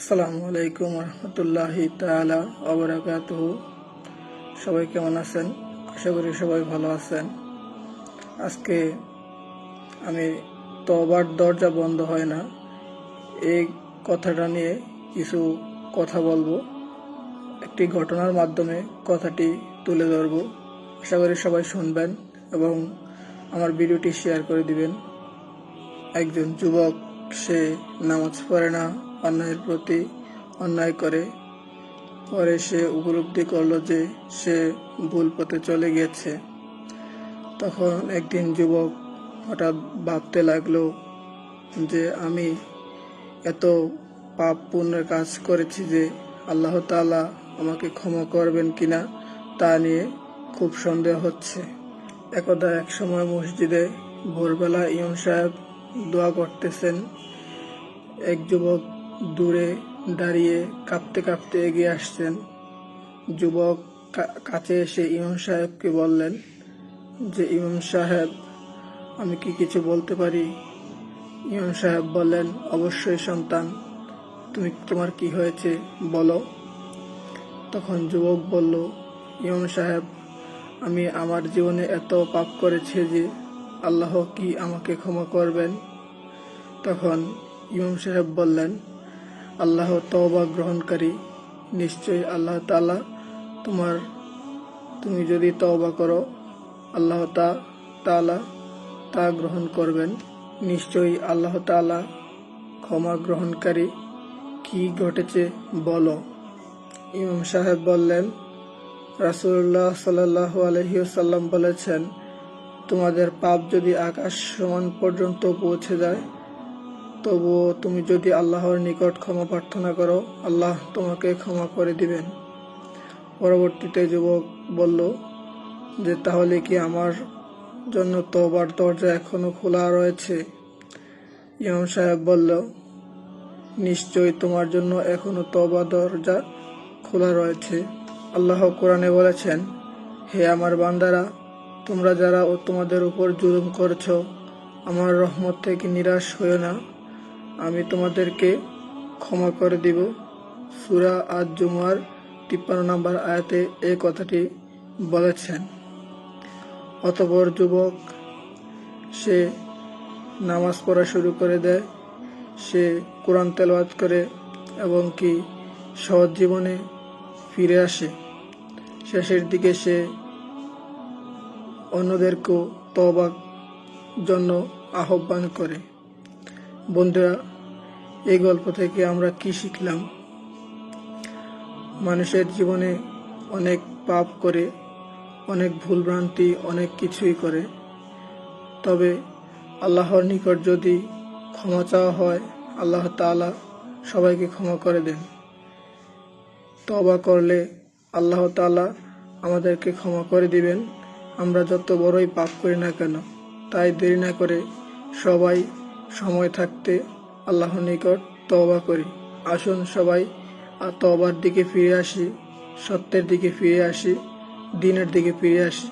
আসসালামু আলাইকুম রহমতুল্লাহি তালা অবরাকাত সবাই কেমন আছেন? আশা করি সবাই ভালো আছেন। আজকে আমি তবার দরজা বন্ধ হয় না। এই কথাটা নিয়ে কিছু কথা বলব। একটি ঘটনার মাধ্যমে কথাটি তুলে ধরব। আশা করি সবাই শুনবেন এবং আমার ভিডিওটি শেয়ার করে দিবেন। একজন যুবক সে নামাজ পড়ে না অন্যায়ের প্রতি অন্যায় করে। পরে সে উপলব্ধি করল যে সে ভুল পথে চলে গেছে তখন একদিন যুবক হঠাৎ ভাবতে লাগল যে, আমি এত পাপ পুণ্যের কাজ করেছি যে আল্লাহ তাআলা আমাকে ক্ষমা করবেন কিনা তা নিয়ে খুব সন্দেহ হচ্ছে। একদা এক সময় মসজিদে ভোরবেলা ইমাম সাহেব দোয়া করতেছেন। এক যুবক দূরে দাঁড়িয়ে কাঁপতে কাঁপতে এগিয়ে আসছেন। যুবক কাছে এসে ইমাম সাহেবকে বললেন, যে ইমাম সাহেব, আমি কি কিছু বলতে পারি? ইমাম সাহেব বললেন, অবশ্যই সন্তান, তুমি তোমার কি হয়েছে বলো। তখন যুবক বলল, ইমাম সাহেব, আমি আমার জীবনে এত পাপ করেছি যে আল্লাহ কি আমাকে ক্ষমা করবেন? তখন ইমাম সাহেব বললেন, আল্লাহ তওবা গ্রহণকারী, নিশ্চয়ই আল্লাহ তাআলা তোমার, তুমি যদি তওবা করো, আল্লাহ তা, তাআলা তা গ্রহণ করবেন। নিশ্চয়ই আল্লাহ তাআলা ক্ষমা গ্রহণকারী। কি ঘটেছে বলো। ইমাম সাহেব বললেন, রাসূলুল্লাহ সাল্লাল্লাহু আলাইহি ওয়াসাল্লাম বলেছেন তোমাদের পাপ যদি আকাশ সমান পর্যন্ত পৌঁছে যায়, তবুও তুমি যদি আল্লাহর নিকট ক্ষমা প্রার্থনা করো, আল্লাহ তোমাকে ক্ষমা করে দিবেন। পরবর্তীতে যুবক বলল, যে তাহলে কি আমার জন্য তোবার দরজা এখনও খোলা রয়েছে? ইমাম সাহেব বলল, নিশ্চয়ই তোমার জন্য এখনও তবা দরজা খোলা রয়েছে। আল্লাহ কোরআনে বলেছেন, হে আমার বান্দারা তোমরা যারা ও তোমাদের উপর জুলুম করছ, আমার রহমত থেকে নিরাশ হইও না। আমি তোমাদেরকে ক্ষমা করে দিব। সুরা আজ জুমার তিপ্পান্ন নম্বর আয়াতে এই কথাটি বলেছেন। অতপর যুবক, সে নামাজ পড়া শুরু করে দেয়। সে কোরআন তেলাওয়াত করে এবং কি সহজ জীবনে ফিরে আসে। শেষের দিকে সে অন্যদেরকেও তবার জন্য আহ্বান করে। বন্ধুরা, এই গল্প থেকে আমরা কি শিখলাম? মানুষের জীবনে অনেক পাপ করে, অনেক ভুলভ্রান্তি, অনেক কিছুই করে। তবে আল্লাহর নিকট যদি ক্ষমা চাওয়া হয়, আল্লাহ তাআলা সবাইকে ক্ষমা করে দেন। তবা করলে আল্লাহ তাআলা আমাদেরকে ক্ষমা করে দিবেন। আমরা যত বড়ই পাপ করি না কেন, তাই দেরি না করে সবাই সময় থাকতে আল্লাহ নিকট তওবা করি। আসুন সবাই আর তওবার দিকে ফিরে আসি, সত্যের দিকে ফিরে আসি, দিনের দিকে ফিরে আসি।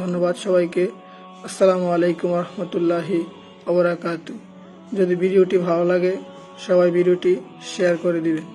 ধন্যবাদ সবাইকে। আসসালামু আলাইকুম রহমতুল্লাহি অবরাকাতু যদি ভিডিওটি ভালো লাগে, সবাই ভিডিওটি শেয়ার করে দিবেন।